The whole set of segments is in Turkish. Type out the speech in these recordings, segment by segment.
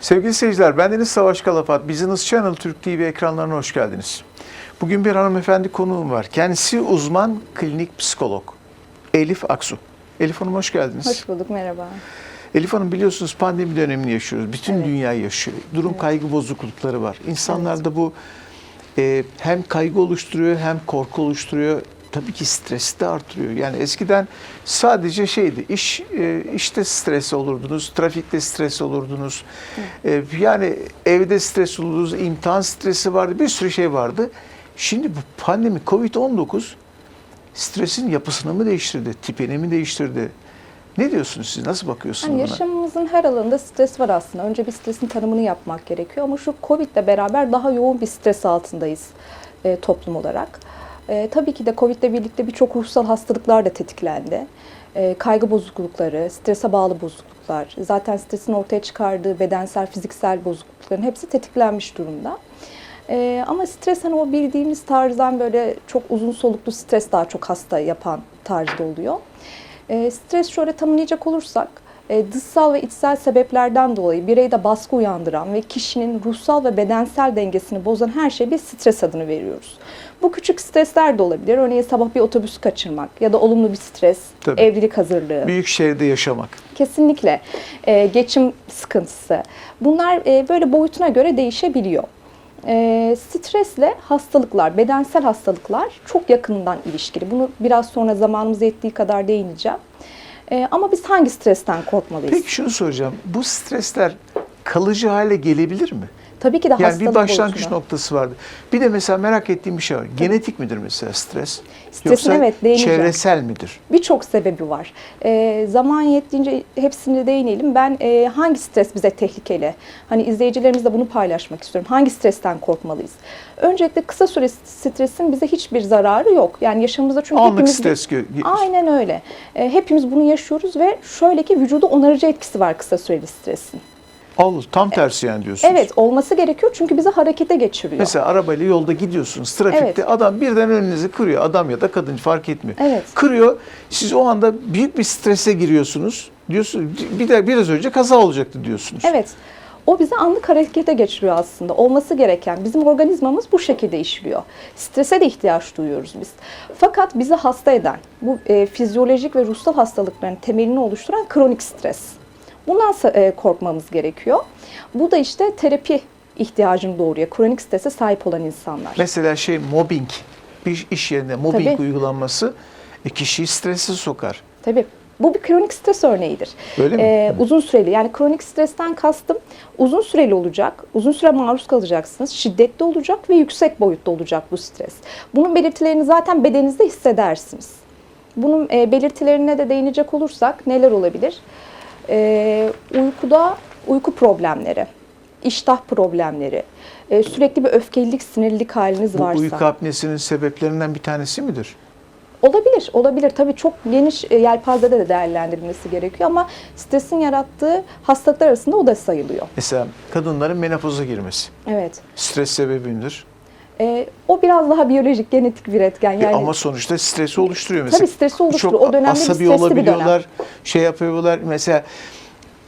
Sevgili seyirciler, bendeniz Savaş Kalafat. Business Channel Türk TV ekranlarına hoş geldiniz. Bugün bir hanımefendi konuğum var. Kendisi uzman klinik psikolog. Elif Aksu. Elif Hanım hoş geldiniz. Hoş bulduk, merhaba. Elif Hanım biliyorsunuz pandemi dönemini yaşıyoruz. Bütün Evet. dünya yaşıyor. Durum kaygı bozuklukları var. İnsanlarda bu e, hem kaygı oluşturuyor hem korku oluşturuyor. Tabii ki stresi de artırıyor. Yani eskiden sadece şeydi, iş e, işte stres olurdunuz, trafikte stres olurdunuz. E, yani evde stres olurdunuz, imtihan stresi vardı, bir sürü şey vardı. Şimdi bu pandemi Covid-19 stresin yapısını mı değiştirdi, tipini mi değiştirdi? Ne diyorsunuz siz? Nasıl bakıyorsunuz Yani buna? yaşamımızın her alanında stres var aslında. Önce bir stresin tanımını yapmak gerekiyor ama şu Covid ile beraber daha yoğun bir stres altındayız e, toplum olarak. E, tabii ki de Covid ile birlikte birçok ruhsal hastalıklar da tetiklendi. E, kaygı bozuklukları, strese bağlı bozukluklar, zaten stresin ortaya çıkardığı bedensel, fiziksel bozuklukların hepsi tetiklenmiş durumda. E, ama stres hani o bildiğimiz tarzdan böyle çok uzun soluklu stres daha çok hasta yapan tarzda oluyor. E, stres şöyle tanımlayacak olursak, e, dışsal ve içsel sebeplerden dolayı bireyde baskı uyandıran ve kişinin ruhsal ve bedensel dengesini bozan her şeye bir stres adını veriyoruz. Bu küçük stresler de olabilir. Örneğin sabah bir otobüs kaçırmak ya da olumlu bir stres, Tabii. evlilik hazırlığı. Büyük şehirde yaşamak. Kesinlikle. E, geçim sıkıntısı. Bunlar e, böyle boyutuna göre değişebiliyor. E, stresle hastalıklar, bedensel hastalıklar çok yakından ilişkili. Bunu biraz sonra zamanımız yettiği kadar değineceğim. E, ama biz hangi stresten korkmalıyız? Peki şunu soracağım. Bu stresler kalıcı hale gelebilir mi? Tabii ki de Yani hastalık bir başlangıç boyutunda. noktası vardı. Bir de mesela merak ettiğim bir şey var. Genetik midir mesela stres? Stresin evet, değineceğim. çevresel midir? Birçok sebebi var. E, zaman yettiğince hepsine değinelim. Ben e, hangi stres bize tehlikeli? Hani izleyicilerimizle bunu paylaşmak istiyorum. Hangi stresten korkmalıyız? Öncelikle kısa süre stresin bize hiçbir zararı yok. Yani yaşamımızda çünkü Anlık hepimiz... stres gö- Aynen öyle. E, hepimiz bunu yaşıyoruz ve şöyle ki vücuda onarıcı etkisi var kısa süreli stresin. Al, tam tersi yani diyorsunuz. Evet olması gerekiyor çünkü bizi harekete geçiriyor. Mesela arabayla yolda gidiyorsunuz. Trafikte Evet. adam birden önünüzü kırıyor. Adam ya da kadın fark etmiyor. Evet. Kırıyor. Siz o anda büyük bir strese giriyorsunuz. Diyorsunuz bir de biraz önce kaza olacaktı diyorsunuz. Evet. O bizi anlık harekete geçiriyor aslında. Olması gereken. Bizim organizmamız bu şekilde işliyor. Strese de ihtiyaç duyuyoruz biz. Fakat bizi hasta eden, bu e, fizyolojik ve ruhsal hastalıkların temelini oluşturan kronik stres. Bundan e, korkmamız gerekiyor. Bu da işte terapi ihtiyacını doğuruyor. Kronik strese sahip olan insanlar. Mesela şey mobbing. Bir iş yerinde mobbing Tabii. uygulanması e, kişiyi strese sokar. Tabii. Bu bir kronik stres örneğidir. Öyle mi? Ee, uzun süreli yani kronik stresten kastım uzun süreli olacak, uzun süre maruz kalacaksınız, şiddetli olacak ve yüksek boyutta olacak bu stres. Bunun belirtilerini zaten bedeninizde hissedersiniz. Bunun e, belirtilerine de değinecek olursak neler olabilir? Ee, uykuda uyku problemleri, iştah problemleri, e, sürekli bir öfkelilik, sinirlilik haliniz Bu varsa. uyku apnesinin sebeplerinden bir tanesi midir? Olabilir, olabilir. Tabii çok geniş e, yelpazede de değerlendirilmesi gerekiyor ama stresin yarattığı hastalıklar arasında o da sayılıyor. Mesela kadınların menopoza girmesi. Evet. Stres sebebidir. E, o biraz daha biyolojik, genetik bir etken. E Yani ama sonuçta stresi oluşturuyor mesela. Tabii stresi oluşturuyor. Çok O dönemde bir asabi stresli bir dönem. olabiliyorlar, şey yapıyorlar. Mesela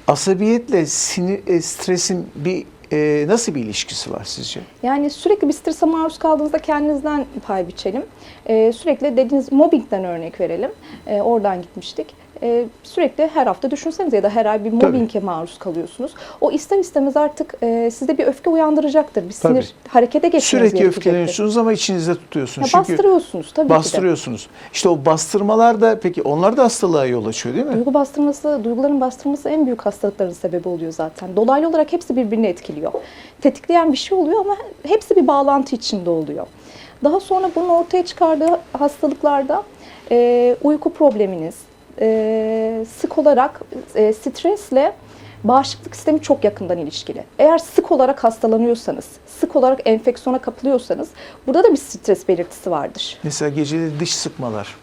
asabiyetle sinir, e, stresin bir e, nasıl bir ilişkisi var sizce? yani sürekli bir strese maruz kaldığınızda kendinizden pay biçelim. E, sürekli dediğiniz mobbingden örnek verelim. E, oradan gitmiştik. E, sürekli her hafta düşünsenize ya da her ay bir mobbinge maruz kalıyorsunuz. O ister istemez artık e, sizde bir öfke uyandıracaktır. Bir sinir Tabii. harekete geçmeniz Sürekli öfkeleniyorsunuz ama içinizde Ya tutuyorsunuz. Çünkü bastırıyorsunuz tabii ki de. bastırıyorsunuz. İşte o bastırmalar da peki onlar da hastalığa yol açıyor değil mi? Duygu bastırması, duyguların bastırması en büyük hastalıkların sebebi oluyor zaten. Dolaylı olarak hepsi birbirini etkiliyor. Tetikleyen bir şey oluyor ama hepsi bir bağlantı içinde oluyor. Daha sonra bunun ortaya çıkardığı hastalıklarda e, uyku probleminiz, e, sık olarak e, stresle bağışıklık sistemi çok yakından ilişkili. Eğer sık olarak hastalanıyorsanız, sık olarak enfeksiyona kapılıyorsanız burada da bir stres belirtisi vardır. Mesela geceleri dış sıkmalar.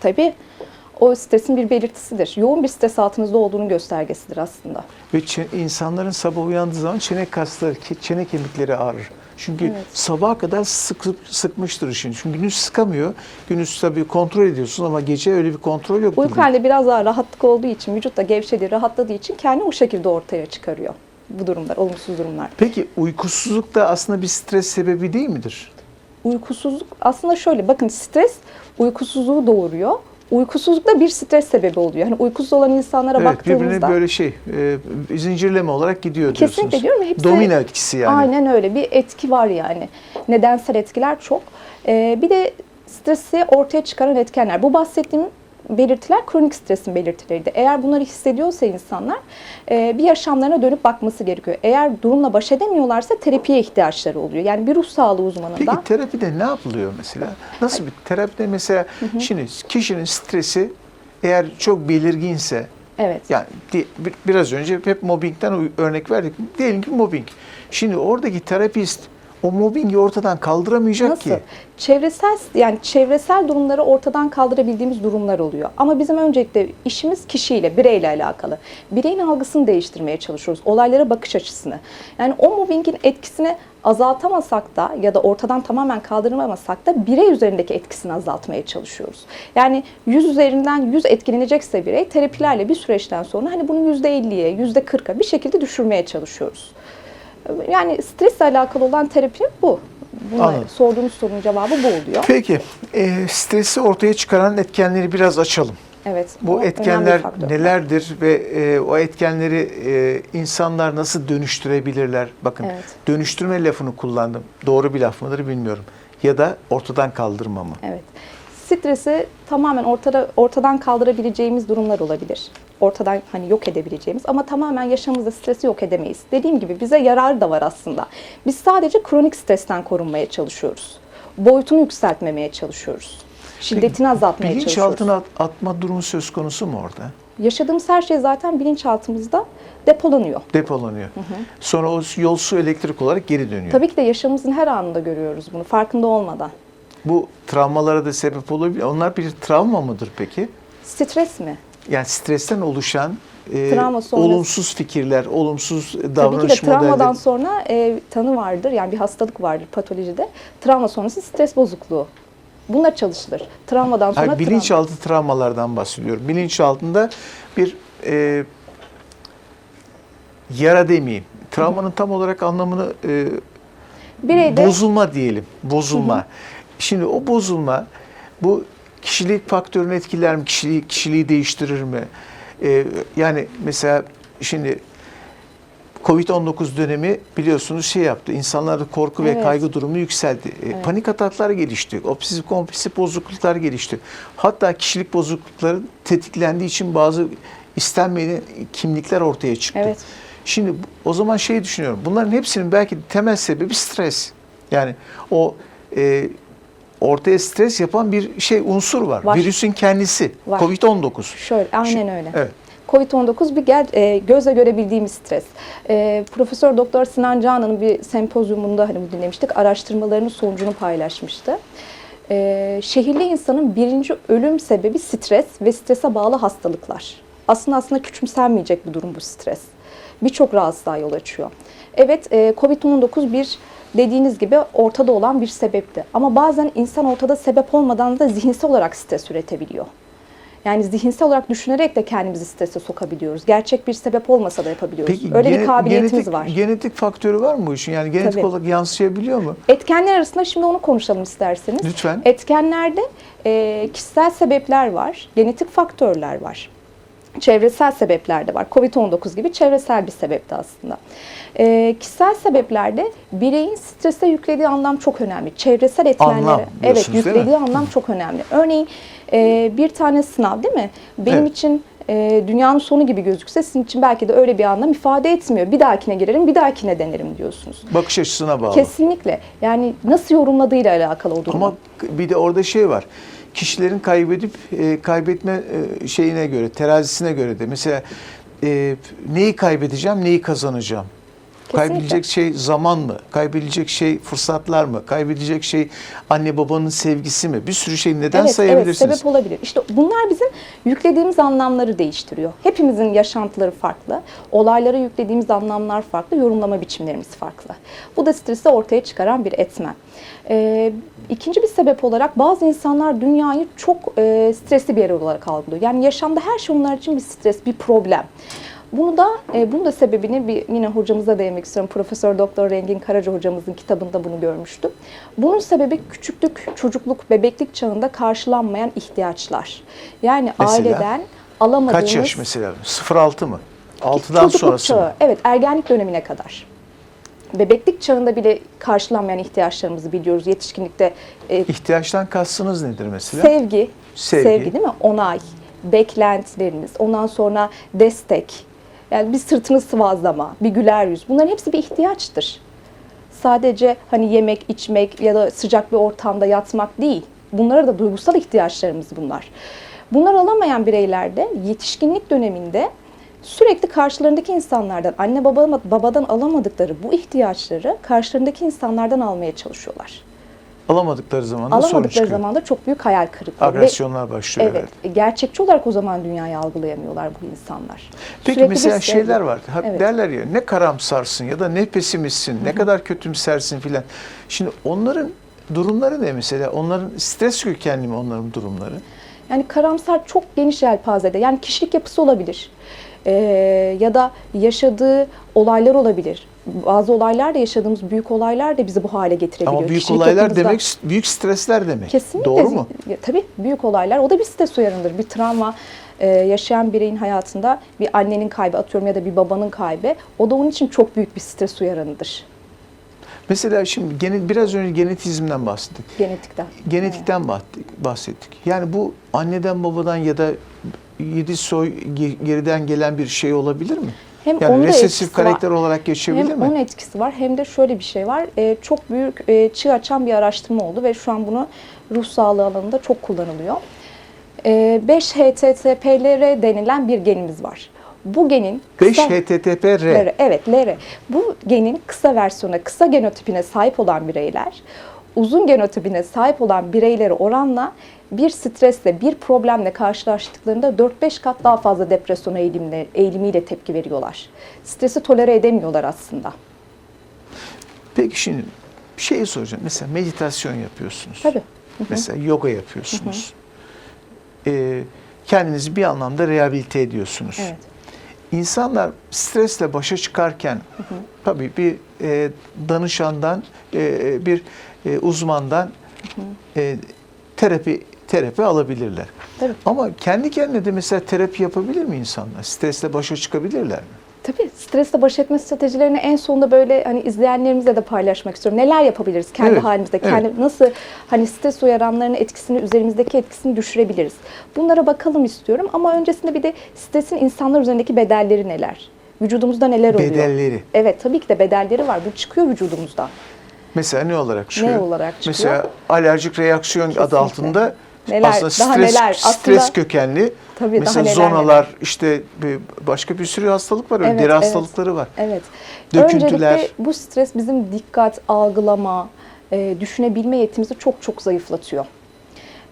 Tabii o stresin bir belirtisidir. Yoğun bir stres altınızda olduğunun göstergesidir aslında. Ve insanların sabah uyandığı zaman çene kasları, çene kemikleri ağrır. Çünkü Evet. sabaha kadar sıkıp sıkmıştır işin. Çünkü gündüz sıkamıyor. Gündüz tabii kontrol ediyorsun ama gece öyle bir kontrol yok. Uyku halinde biraz daha rahatlık olduğu için, vücut da gevşediği, rahatladığı için kendini o şekilde ortaya çıkarıyor. bu durumlar, olumsuz durumlar. Peki uykusuzluk da aslında bir stres sebebi değil midir? Uykusuzluk aslında şöyle bakın stres uykusuzluğu doğuruyor. Uykusuzluk da bir stres sebebi oluyor. Hani uykusuz olan insanlara Evet birbirine baktığımızda böyle şey e, zincirleme olarak gidiyor diyorsunuz. Kesinlikle diyorum ya, hepsi- Domino etkisi yani. Aynen öyle bir etki var yani. Nedensel etkiler çok. Ee, bir de stresi ortaya çıkaran etkenler. Bu bahsettiğim belirtiler kronik stresin belirtileriydi. Eğer bunları hissediyorsa insanlar e, bir yaşamlarına dönüp bakması gerekiyor. Eğer durumla baş edemiyorlarsa terapiye ihtiyaçları oluyor. Yani bir ruh sağlığı uzmanından Peki terapide ne yapılıyor mesela? Nasıl bir terapide mesela şimdi kişinin stresi eğer çok belirginse evet. yani biraz önce hep mobbingden örnek verdik. Diyelim ki mobbing. Şimdi oradaki terapist o mobbingi ortadan kaldıramayacak Nasıl? ki. Çevresel yani çevresel durumları ortadan kaldırabildiğimiz durumlar oluyor. Ama bizim öncelikle işimiz kişiyle, bireyle alakalı. Bireyin algısını değiştirmeye çalışıyoruz. Olaylara bakış açısını. Yani o mobbingin etkisini azaltamasak da ya da ortadan tamamen kaldıramasak da birey üzerindeki etkisini azaltmaya çalışıyoruz. Yani 100 üzerinden 100 etkilenecekse birey terapilerle bir süreçten sonra hani bunu %50'ye, %40'a bir şekilde düşürmeye çalışıyoruz. Yani stresle alakalı olan terapi bu. Buna Anladım. sorduğunuz sorunun cevabı bu oluyor. Peki e, stresi ortaya çıkaran etkenleri biraz açalım. Evet. Bu bir etkenler nelerdir ve e, o etkenleri e, insanlar nasıl dönüştürebilirler? Bakın Evet. dönüştürme lafını kullandım. Doğru bir laf mıdır bilmiyorum. Ya da ortadan kaldırma mı? Evet. Stresi tamamen ortada ortadan kaldırabileceğimiz durumlar olabilir. Ortadan hani yok edebileceğimiz ama tamamen yaşamımızda stresi yok edemeyiz. Dediğim gibi bize yararı da var aslında. Biz sadece kronik stresten korunmaya çalışıyoruz. Boyutunu yükseltmemeye çalışıyoruz. Şiddetini azaltmaya çalışıyoruz. Bilinçaltına at- atma durumu söz konusu mu orada? Yaşadığımız her şey zaten bilinçaltımızda depolanıyor. Depolanıyor. Sonra o yol su elektrik olarak geri dönüyor. Tabii ki de yaşamımızın her anında görüyoruz bunu farkında olmadan. Bu travmalara da sebep olabilir. Onlar bir travma mıdır peki? Stres mi? Yani stresten oluşan e, Travma sonrası- olumsuz fikirler, olumsuz Tabii ki de davranış travmadan modelleri. sonra e, tanı vardır. Yani bir hastalık vardır patolojide. Travma sonrası stres bozukluğu. Bunlar çalışılır. Travmadan sonra Hayır, travma. bilinçaltı travmalardan bahsediyorum. Bilinçaltında bir e, yara demeyeyim. Travmanın tam olarak anlamını e, Bireyde bozulma diyelim. Bozulma. Şimdi o bozulma bu kişilik faktörünü etkiler mi? Kişiliği, kişiliği değiştirir mi? E, yani mesela şimdi Covid-19 dönemi biliyorsunuz şey yaptı. İnsanlarda korku ve Evet. kaygı durumu yükseldi. E, Panik ataklar gelişti. Obsesif kompulsif bozukluklar gelişti. Hatta kişilik bozuklukları tetiklendiği için bazı istenmeyen kimlikler ortaya çıktı. Evet. Şimdi o zaman şey düşünüyorum. Bunların hepsinin belki temel sebebi stres. Yani o e, ortaya stres yapan bir şey unsur var. Var. Virüsün kendisi. Var. Covid-19. şöyle aynen Şimdi- öyle. Evet. Covid-19 bir ger, e, gözle görebildiğimiz stres. E, Profesör Doktor Sinan Canan'ın bir sempozyumunda hani bu dinlemiştik. Araştırmalarının sonucunu paylaşmıştı. E, şehirli insanın birinci ölüm sebebi stres ve strese bağlı hastalıklar. Aslında aslında küçümsenmeyecek bir durum bu stres. Birçok rahatsızlığa yol açıyor. Evet e, Covid-19 bir dediğiniz gibi ortada olan bir sebepti. Ama bazen insan ortada sebep olmadan da zihinsel olarak stres üretebiliyor. Yani zihinsel olarak düşünerek de kendimizi strese sokabiliyoruz. Gerçek bir sebep olmasa da yapabiliyoruz. Peki Öyle bir kabiliyetimiz genetik, var. Genetik faktörü var mı bu işin? Yani genetik Tabii. olarak yansıyabiliyor mu? Etkenler arasında şimdi onu konuşalım isterseniz. Lütfen. Etkenlerde e, kişisel sebepler var, genetik faktörler var. Çevresel sebepler de var. Covid-19 gibi çevresel bir sebepti aslında. E, kişisel sebeplerde bireyin strese yüklediği anlam çok önemli. Çevresel etmenlere Anlam evet yüklediği anlam çok önemli. Örneğin e, bir tane sınav değil mi? Benim Evet. için e, dünyanın sonu gibi gözükse sizin için belki de öyle bir anlam ifade etmiyor. Bir dahakine girerim, bir dahakine denerim diyorsunuz. Bakış açısına bağlı. Kesinlikle. Yani nasıl yorumladığıyla alakalı o durum. Ama bir de orada şey var. Kişilerin kaybedip e, kaybetme e, şeyine göre, terazisine göre de mesela e, neyi kaybedeceğim, neyi kazanacağım? Kesinlikle. Kaybedilecek şey zaman mı? Kaybedilecek şey fırsatlar mı? Kaybedilecek şey anne babanın sevgisi mi? Bir sürü şey neden evet, evet sayabilirsiniz? sebep olabilir. İşte bunlar bizim yüklediğimiz anlamları değiştiriyor. Hepimizin yaşantıları farklı, olaylara yüklediğimiz anlamlar farklı, yorumlama biçimlerimiz farklı. Bu da stresi ortaya çıkaran bir etmen. Ee, ikinci bir sebep olarak bazı insanlar dünyayı çok e, stresli bir yer olarak algılıyor. Yani yaşamda her şey onlar için bir stres, bir problem. Bunu da e, bunun da sebebini bir yine hocamıza değinmek istiyorum. Profesör Doktor Rengin Karaca hocamızın kitabında bunu görmüştüm. Bunun sebebi küçüklük, çocukluk, bebeklik çağında karşılanmayan ihtiyaçlar. Yani Mesela? aileden alamadığımız Kaç yaş mesela? 0-6 mı? 6'dan çocukluk sonrası çağı, mı? evet ergenlik dönemine kadar. Bebeklik çağında bile karşılanmayan ihtiyaçlarımızı biliyoruz. Yetişkinlikte e, İhtiyaçtan kastınız nedir mesela? sevgi, Sevgi. sevgi, değil mi? Onay, beklentilerimiz, ondan sonra destek, yani bir sırtını sıvazlama, bir güler yüz. Bunların hepsi bir ihtiyaçtır. Sadece hani yemek, içmek ya da sıcak bir ortamda yatmak değil. Bunlara da duygusal ihtiyaçlarımız bunlar. Bunlar alamayan bireylerde yetişkinlik döneminde sürekli karşılarındaki insanlardan, anne baba, babadan alamadıkları bu ihtiyaçları karşılarındaki insanlardan almaya çalışıyorlar. Alamadıkları zaman da sorun çıkıyor. zaman da çok büyük hayal kırıklığı. Ve- Agresyonlar başlıyor. Evet. Gerçekçi olarak o zaman dünyayı algılayamıyorlar bu insanlar. Peki Sürekli mesela bir şeyler var. Ha, Evet. Derler ya ne karamsarsın ya da ne pesimistsin, ne kadar kötümsersin filan. Şimdi onların durumları ne mesela? Onların stres kökenli mi onların durumları? Yani karamsar çok geniş yelpazede. Yani kişilik yapısı olabilir. Ee, ya da yaşadığı olaylar olabilir. Bazı olaylar da yaşadığımız büyük olaylar da bizi bu hale getirebiliyor. Ama büyük Kişilik olaylar yapımızda. demek büyük stresler demek. Kesinlikle. Doğru mu? Tabii büyük olaylar. O da bir stres uyarındır. Bir travma e, yaşayan bireyin hayatında bir annenin kaybı atıyorum ya da bir babanın kaybı. O da onun için çok büyük bir stres uyarındır. Mesela şimdi gene, biraz önce genetizmden bahsettik. Genetikten. Genetikten bahsettik- bahsettik. Yani bu anneden babadan ya da yedi soy ge- geriden gelen bir şey olabilir mi? Hem Yani resesif karakter var. olarak geçebilir Hem mi? onun etkisi var hem de şöyle bir şey var. Ee, çok büyük e, çığ açan bir araştırma oldu ve şu an bunu ruh sağlığı alanında çok kullanılıyor. Ee, 5-HTTPLR denilen bir genimiz var. Bu genin 5 kısa- HTTP R. LR, evet LR. Bu genin kısa versiyona, kısa genotipine sahip olan bireyler, uzun genotipine sahip olan bireylere oranla bir stresle, bir problemle karşılaştıklarında 4-5 kat daha fazla depresyon eğilimle, eğilimiyle tepki veriyorlar. Stresi tolere edemiyorlar aslında. Peki şimdi bir şey soracağım. Mesela meditasyon yapıyorsunuz. Tabii. Mesela yoga yapıyorsunuz. Ee, kendinizi bir anlamda rehabilite ediyorsunuz. Evet. İnsanlar stresle başa çıkarken tabii bir e, danışandan, e, bir e, uzmandan e, terapi terapi alabilirler. Tabii. Ama kendi kendine de mesela terapi yapabilir mi insanlar? Stresle başa çıkabilirler mi? Tabii stresle baş etme stratejilerini en sonunda böyle hani izleyenlerimizle de paylaşmak istiyorum. Neler yapabiliriz kendi Evet, halimizde? evet. Kendi nasıl hani stres uyaranlarının etkisini üzerimizdeki etkisini düşürebiliriz? Bunlara bakalım istiyorum ama öncesinde bir de stresin insanlar üzerindeki bedelleri neler? Vücudumuzda neler oluyor? Bedelleri. Evet tabii ki de bedelleri var. Bu çıkıyor vücudumuzdan. Mesela ne olarak çıkıyor? Ne olarak çıkıyor? Mesela alerjik reaksiyon adı Kesinlikle. altında Neler, aslında daha stres, neler. stres Aslında- kökenli. Tabii, daha Mesela neler zonalar, neler. işte bir- başka bir sürü hastalık var. öyle Evet, deri evet. hastalıkları var. Evet. Döküntüler. Öncelikle bu stres bizim dikkat, algılama, e, düşünebilme yetimizi çok çok zayıflatıyor.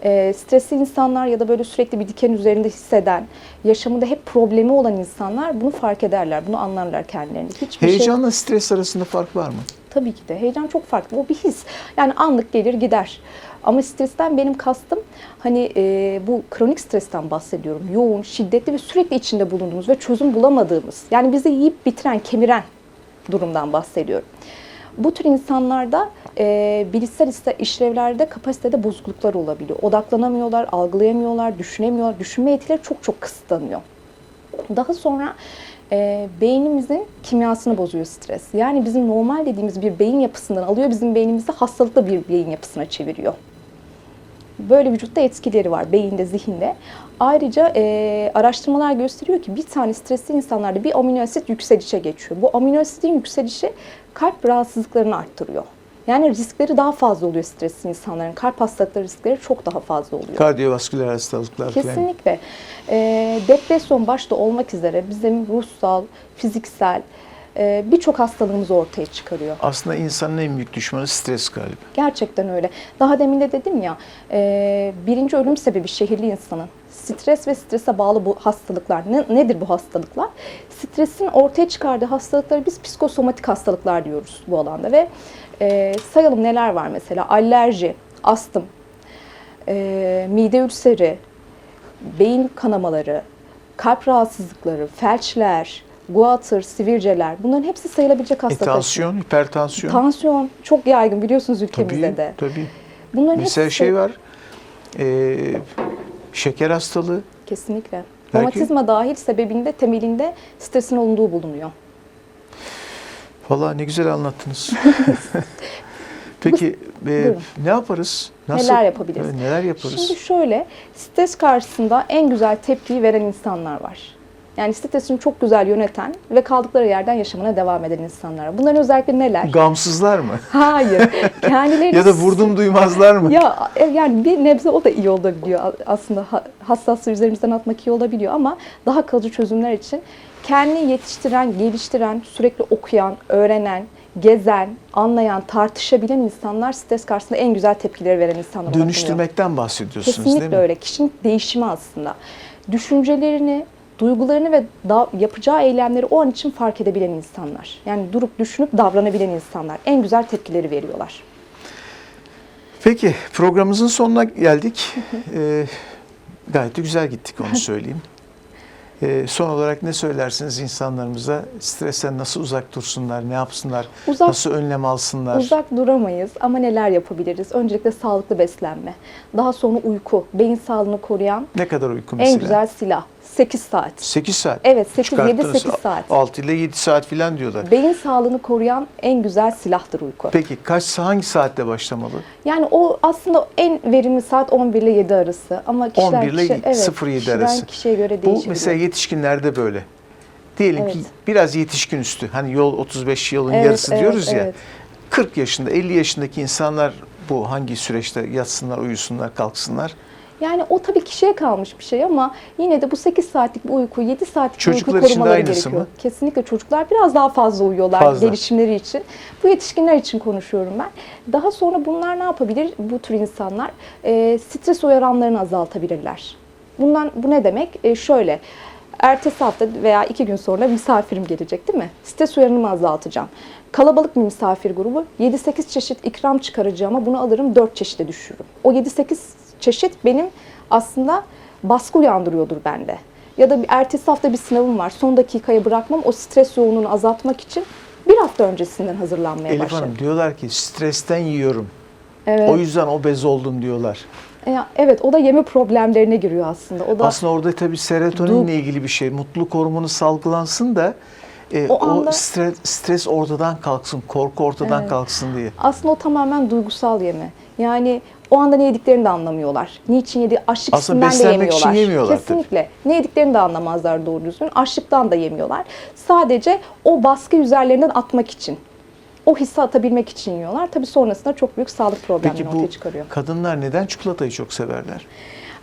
E, stresli insanlar ya da böyle sürekli bir diken üzerinde hisseden, yaşamında hep problemi olan insanlar bunu fark ederler, bunu anlarlar kendilerini. Hiçbir şey Heyecanla stres arasında fark var mı? Tabii ki de. Heyecan çok farklı. O bir his. Yani anlık gelir gider. Ama stresten benim kastım hani e, bu kronik stresten bahsediyorum. Yoğun, şiddetli ve sürekli içinde bulunduğumuz ve çözüm bulamadığımız. Yani bizi yiyip bitiren, kemiren durumdan bahsediyorum. Bu tür insanlarda e, bilişsel işlevlerde kapasitede bozukluklar olabiliyor. Odaklanamıyorlar, algılayamıyorlar, düşünemiyorlar. Düşünme yetileri çok çok kısıtlanıyor. Daha sonra e, beynimizin kimyasını bozuyor stres. Yani bizim normal dediğimiz bir beyin yapısından alıyor, bizim beynimizi hastalıklı bir beyin yapısına çeviriyor. Böyle vücutta etkileri var beyinde, zihinde. Ayrıca e, araştırmalar gösteriyor ki bir tane stresli insanlarda bir amino asit yükselişe geçiyor. Bu amino asitin yükselişi kalp rahatsızlıklarını arttırıyor. Yani riskleri daha fazla oluyor stresli insanların. Kalp hastalıkları riskleri çok daha fazla oluyor. Kardiyovasküler hastalıklar. Kesinlikle. Ee, depresyon başta olmak üzere bizim ruhsal, fiziksel e, birçok hastalığımızı ortaya çıkarıyor. Aslında insanın en büyük düşmanı stres galiba. Gerçekten öyle. Daha demin de dedim ya, e, birinci ölüm sebebi şehirli insanın. Stres ve strese bağlı bu hastalıklar. Ne, nedir bu hastalıklar? Stresin ortaya çıkardığı hastalıkları biz psikosomatik hastalıklar diyoruz bu alanda ve e, sayalım neler var mesela alerji, astım, e, mide ülseri, beyin kanamaları, kalp rahatsızlıkları, felçler, guatr, sivilceler bunların hepsi sayılabilecek E, hastalıklar. tansiyon, hipertansiyon. Tansiyon çok yaygın biliyorsunuz ülkemizde tabii, de. tabii. Bunların Mesela hepsi şey var. e, şeker hastalığı. kesinlikle. Belki- Romatizma dahil sebebinde temelinde stresin olunduğu bulunuyor. Vallahi ne güzel anlattınız. Peki e, Buyurun. ne yaparız? Neler yapabiliriz? Neler yaparız? Şimdi şöyle, stres karşısında en güzel tepkiyi veren insanlar var. Yani stresini çok güzel yöneten ve kaldıkları yerden yaşamına devam eden insanlar. Bunların özellikleri neler? Gamsızlar mı? Hayır. Kendilerini ya da vurdum duymazlar mı? Ya e, yani bir nebze o da iyi olabiliyor aslında ha- hassaslığı üzerimizden atmak iyi olabiliyor ama daha kalıcı çözümler için kendini yetiştiren, geliştiren, sürekli okuyan, öğrenen, gezen, anlayan, tartışabilen insanlar stres karşısında en güzel tepkileri veren insanlar. Dönüştürmekten bahsediyorsunuz değil Kesinlikle mi? öyle. Kişinin değişimi aslında. Düşüncelerini, duygularını ve da- yapacağı eylemleri o an için fark edebilen insanlar. Yani durup düşünüp davranabilen insanlar. En güzel tepkileri veriyorlar. Peki programımızın sonuna geldik. Ee, gayet de güzel gittik onu söyleyeyim. Ee, son olarak ne söylersiniz insanlarımıza? Stresten nasıl uzak dursunlar, ne yapsınlar, Uzak- nasıl önlem alsınlar? Uzak duramayız ama neler yapabiliriz? Öncelikle sağlıklı beslenme. Daha sonra uyku. Beyin sağlığını koruyan Ne kadar uyku mesela? en güzel silah. 8 saat. 8 saat. Evet, sekiz, yedi, Çıkarttınız. sekiz saat. 6 ile 7 saat falan diyorlar. Beyin sağlığını koruyan en güzel silahtır uyku. Peki kaç hangi saatte başlamalı? Yani o aslında en verimli saat 11 ile 7 arası. Ama kişiden 11 ile kişiye, evet, 07 kişiden arası. kişiye göre Bu değişebiliyor. mesela yetişkinlerde böyle. Diyelim ki Evet. biraz yetişkin üstü. Hani yol 35 yılın Evet, yarısı evet, diyoruz ya. evet. 40 yaşında, 50 yaşındaki insanlar bu hangi süreçte yatsınlar, uyusunlar, kalksınlar? Yani o tabii kişiye kalmış bir şey ama yine de bu 8 saatlik bir uyku, 7 saatlik Çocuklar uyku korumaları gerekiyor. mı? Kesinlikle çocuklar biraz daha fazla uyuyorlar Fazla. gelişimleri için. Bu yetişkinler için konuşuyorum ben. Daha sonra bunlar ne yapabilir bu tür insanlar? Ee, stres uyaranlarını azaltabilirler. Bundan bu ne demek? Ee, şöyle ertesi hafta veya iki gün sonra misafirim gelecek değil mi? Stres uyaranımı azaltacağım. Kalabalık bir misafir grubu 7-8 çeşit ikram çıkaracağıma bunu alırım 4 çeşide düşürürüm. O 7-8 çeşit benim aslında baskı uyandırıyordur bende. Ya da bir ertesi hafta bir sınavım var. Son dakikaya bırakmam o stres yoğunluğunu azaltmak için bir hafta öncesinden hazırlanmaya Elif başlarım. Hanım diyorlar ki stresten yiyorum. Evet. O yüzden obez oldum diyorlar. E, Evet o da yeme problemlerine giriyor aslında. O da Aslında orada tabii serotoninle ilgili bir şey. Mutluluk hormonu salgılansın da e, O o, anda- stres, stres ortadan kalksın, korku ortadan Evet. kalksın diye. aslında o tamamen duygusal yeme. Yani o anda ne yediklerini de anlamıyorlar. Niçin yedi? Açlık Aslında hissinden de beslenmek için yemiyorlar. yemiyorlar tabii. Kesinlikle. Ne yediklerini de anlamazlar doğru düzgün. Açlıktan da yemiyorlar. Sadece o baskı üzerlerinden atmak için. O hissi atabilmek için yiyorlar. Tabii sonrasında çok büyük sağlık problemleri Peki bu ortaya çıkarıyor. kadınlar neden çikolatayı çok severler?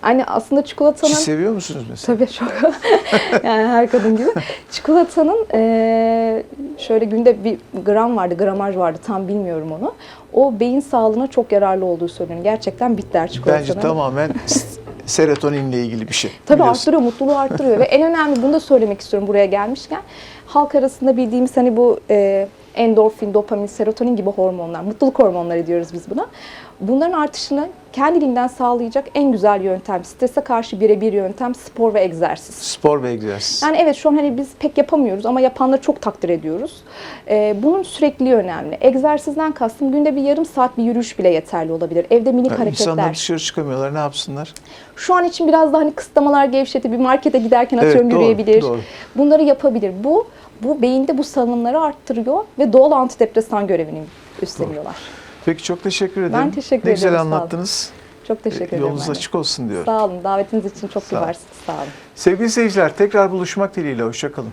Hani aslında çikolatanın... Siz seviyor musunuz mesela? Tabii çok. yani her kadın gibi. Çikolatanın eee, şöyle günde bir gram vardı, gramaj vardı tam bilmiyorum onu. O beyin sağlığına çok yararlı olduğu söyleniyor. Gerçekten bitter çikolatanın. Bence tamamen serotoninle ilgili bir şey. Tabii biliyorsun. arttırıyor, mutluluğu arttırıyor. Ve en önemli bunu da söylemek istiyorum buraya gelmişken. Halk arasında bildiğimiz hani bu e, endorfin, dopamin, serotonin gibi hormonlar, mutluluk hormonları diyoruz biz buna. Bunların artışını kendiliğinden sağlayacak en güzel yöntem, strese karşı birebir yöntem spor ve egzersiz. Spor ve egzersiz. Yani evet şu an hani biz pek yapamıyoruz ama yapanları çok takdir ediyoruz. Ee, bunun sürekliliği önemli. Egzersizden kastım günde bir yarım saat bir yürüyüş bile yeterli olabilir. Evde minik Yani İnsanlar hareketler. dışarı çıkamıyorlar ne yapsınlar? Şu an için biraz daha hani kısıtlamalar gevşeti bir markete giderken Evet, atıyorum doğru, yürüyebilir. doğru. Bunları yapabilir. Bu bu beyinde bu salınımları arttırıyor ve doğal antidepresan görevini üstleniyorlar. Peki çok teşekkür ederim. teşekkür ne güzel ederim, sağ olun. anlattınız. Çok teşekkür ederim. Yolunuz ben açık olsun diyorum. Sağ olun. Davetiniz için çok kibarsınız. Sağ olun. Sevgili seyirciler tekrar buluşmak dileğiyle. Hoşçakalın.